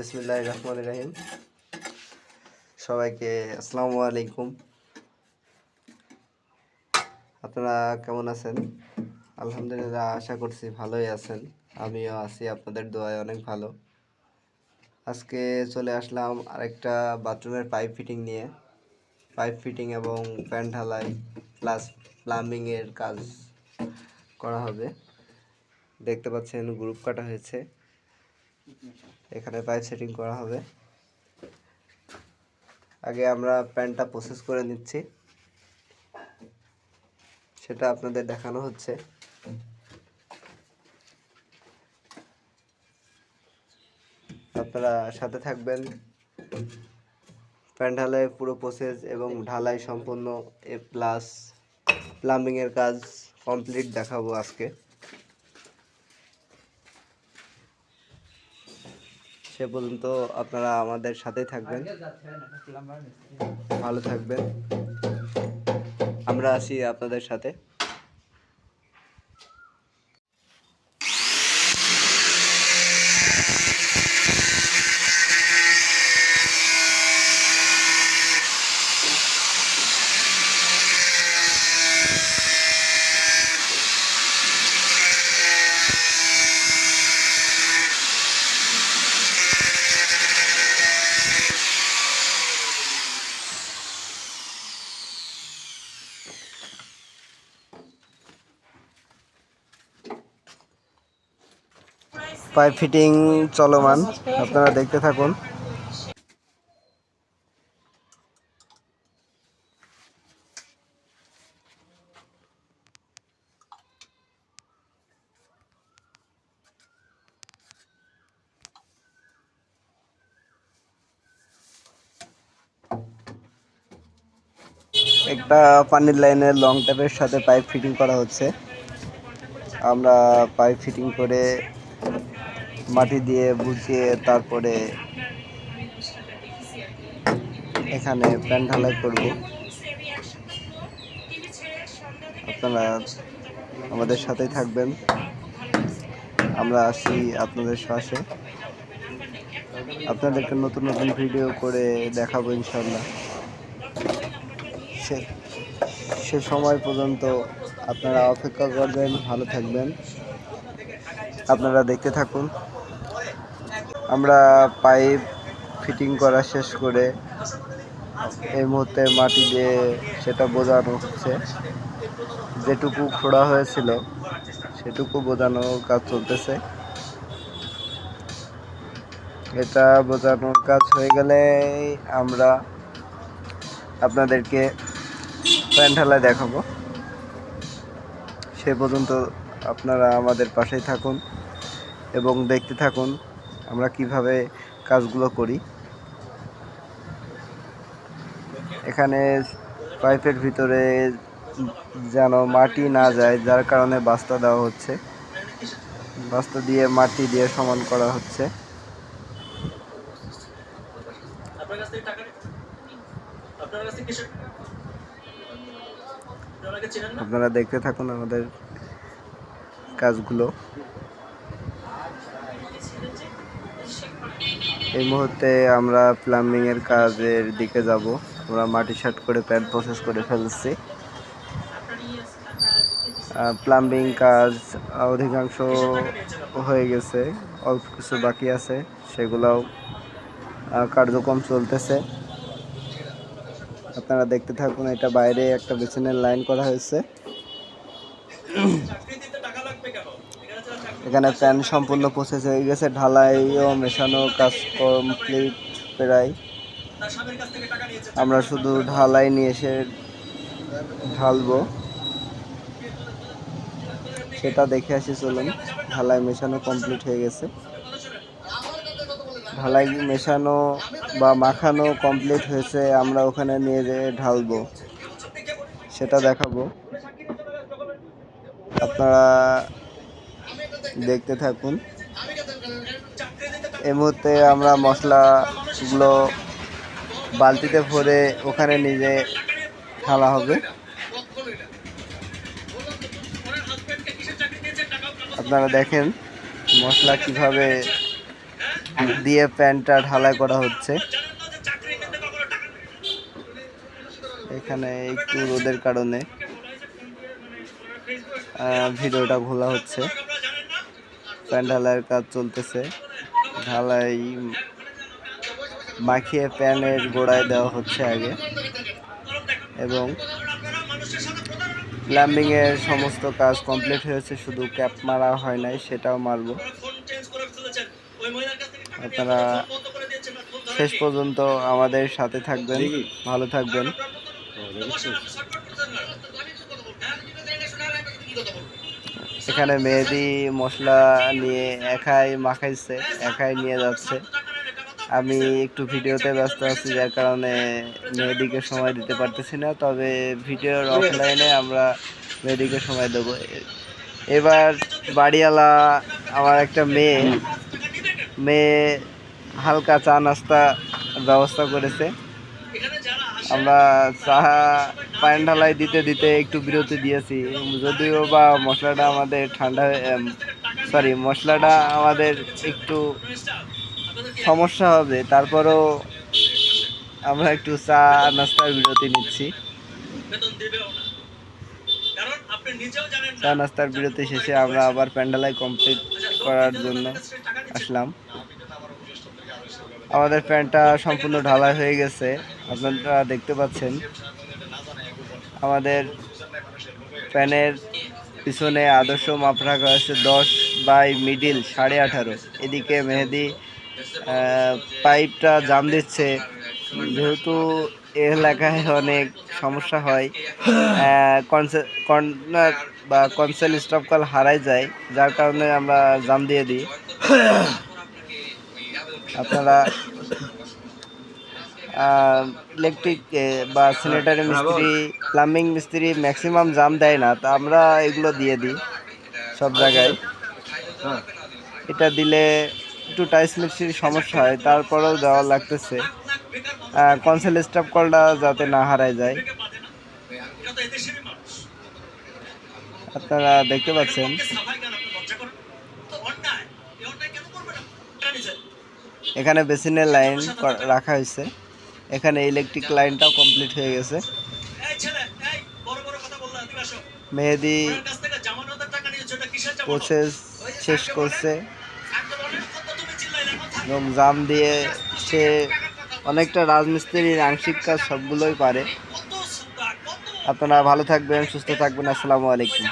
বিসমিল্লাহ রহমান রাহিম। সবাইকে আসসালামু আলাইকুম। আপনারা কেমন আছেন? আলহামদুলিল্লাহ, আশা করছি ভালোই আছেন। আমিও আছি, আপনাদের দোয়ায় অনেক ভালো। আজকে চলে আসলাম আরেকটা বাথরুমের পাইপ ফিটিং নিয়ে। পাইপ ফিটিং এবং প্যান ঢালাই প্লাস প্লাম্বিংয়ের কাজ করা হবে। দেখতে পাচ্ছেন, গ্রুপ কাটা হয়েছে। এখানে পাইপ সেটিং করা হবে। আগে আমরা প্যানটা প্রসেস করে নিচ্ছি। সেটা আপনাদের দেখানো হচ্ছে। আপনারা সাথে থাকবেন। প্যান ঢালাই পুরো প্রসেস এবং ঢালাই সম্পূর্ণ এ প্লাস প্লাম্বিংয়ের কাজ কমপ্লিট দেখাবো আজকে। সে পর্যন্ত আপনারা আমাদের সাথেই থাকবেন। ভালো থাকবেন। আমরা আছি আপনাদের সাথে। পাইপ ফিটিং চলমান, আপনারা দেখতে থাকুন। একটা পানির লাইনের লং ট্যাপের সাথে পাইপ ফিটিং করা হচ্ছে। আমরা পাইপ ফিটিং করে মাটি দিয়ে বুঝিয়ে তারপরে এখানে প্যান ঢালাই করব। আপনারা আমাদের সাথেই থাকবেন। আমরা আসি আপনাদের সাথে আপনাদেরকে নতুন নতুন ভিডিও করে দেখাবো ইনশাল্লাহ সে সে সময় পর্যন্ত আপনারা অপেক্ষা করবেন, ভালো থাকবেন। আপনারা দেখতে থাকুন। আমরা পাইপ ফিটিং করা শেষ করে এই মুহূর্তে মাটি দিয়ে সেটা বোঝানো হচ্ছে। যেটুকু খোঁড়া হয়েছিল, সেটুকু বোঝানোর কাজ চলতেছে। এটা বোঝানোর কাজ হয়ে গেলে আমরা আপনাদেরকে প্যান ঢালাই দেখাবো। সে পর্যন্ত আপনারা আমাদের পাশেই থাকুন এবং দেখতে থাকুন। আমরা কীভাবে কাজগুলো করি। এখানে পাইপের ভিতরে যেন মাটি না যায়, যার কারণে বাস্তা দেওয়া হচ্ছে। বাস্তা দিয়ে মাটি দিয়ে সমান করা হচ্ছে। আপনার দেখতে থাকুন আমাদের কাজগুলো। এই মুহূর্তে আমরা প্লাম্বিং এর কাজের দিকে যাব। আমরা মাটি শার্ট করে প্যাড প্রসেস করে ফেলছি। প্লাম্বিং কাজ অধিকাংশ হয়ে গেছে। অল্প কিছু বাকি আছে। সেগুলোও কার্যক্রম চলতেছে। আপনারা দেখতে থাকুন, এটা বাইরে একটা বেসিনের লাইন করা হয়েছে। এখানে প্যান সম্পূর্ণ প্রসেস হয়ে গেছে, ঢালাইও মেশানো, কাজ কমপ্লিট প্রায়। আমরা শুধু ঢালাই নিয়ে এসে ঢালবো। সেটা দেখে আসি, চলুন। ঢালাই মেশানো কমপ্লিট হয়ে গেছে। ঢালাই মেশানো বা মাখানো কমপ্লিট হয়েছে, আমরা ওখানে নিয়ে যেয়ে ঢালবো। সেটা দেখাবো। আপনারা দেখতে থাকুন। এই মুহূর্তে আমরা মশলাগুলো বালতিতে ভরে ওখানে নিজে ঢালা হবে। আপনারা দেখেন মশলা কীভাবে দিয়ে প্যান্টটা ঢালাই করা হচ্ছে। এখানে একটু রোদের কারণে ভিডিওটা খোলা হচ্ছে। প্যান্ট ঢালাইয়ের কাজ চলতেছে। ঢালাই মাখিয়ে প্যানের গোড়ায় দেওয়া হচ্ছে আগে। এবং আপনারা মানুষের সাথে প্রতারণা প্লাম্বিং এর সমস্ত কাজ কমপ্লিট হয়েছে, শুধু ক্যাপ মারা হয় নাই, সেটাও মারবো। আপনারা। শেষ পর্যন্ত আমাদের সাথে থাকবেন, ভালো থাকবেন। এখানে মেহেদি, মশলা নিয়ে একাই মাখাইছে, একাই নিয়ে যাচ্ছে। আমি একটু ভিডিওতে ব্যস্ত আছি, যার কারণে মেহেদিকে সময় দিতে পারতেছি না, তবে ভিডিওর অফলাইনে আমরা মেহেদিকে সময় দেবো এবার বাড়িওয়ালা, আমার একটা মেয়ে মেয়ে হালকা চা নাস্তা ব্যবস্থা করেছে আমরা চা পায়েন ঢালাই দিতে দিতে একটু বিরতি দিয়েছি। যদিও বা মশলাটা আমাদের ঠান্ডা সরি মশলাটা আমাদের একটু সমস্যা হবে, তারপরও আমরা একটু চা, নাস্তার বিরতি নিচ্ছি। চা, নাস্তার বিরতি শেষে আমরা আবার প্যান্ডালাই কমপ্লিট করার জন্য আসলাম। আমাদের প্যান্টটা সম্পূর্ণ ঢালাই হয়ে গেছে, আপনারা দেখতে পাচ্ছেন। আমাদের প্যানের পিছনে আদর্শ মাপ রাখা হয়েছে দশ বাই মিডিল, সাড়ে আঠারো। এদিকে মেহেদি পাইপটা জাম দিচ্ছে। যেহেতু এলাকায় অনেক সমস্যা হয় কর্নার বা কনসেল স্টপ কল হারাই যায়, যার কারণে আমরা জাম দিয়ে দিই। আপনারা ইলেকট্রিক বা স্যানিটারি মিস্ত্রি প্লাম্বিং মিস্ত্রি ম্যাক্সিমাম জাম দেয় না তা আমরা এগুলো দিয়ে দিই সব জায়গায়। এটা দিলে একটু টাইস মিস্ত্রির সমস্যা হয় তারপরেও দেওয়া লাগতেছে। কনসেল স্টাফ কলটা যাতে না হারায় যায়। আপনারা দেখতে পাচ্ছেন। এখানে বেসিনের লাইন রাখা হয়েছে। এখানে ইলেকট্রিক লাইনটাও কমপ্লিট হয়ে গেছে। মেহেদি প্রসেস শেষ করছে। এবং জাম দিয়ে সে অনেকটা রাজমিস্ত্রির আংশিক কাজ সবগুলোই পারে। আপনারা ভালো থাকবেন সুস্থ থাকবেন। আসসালামু আলাইকুম।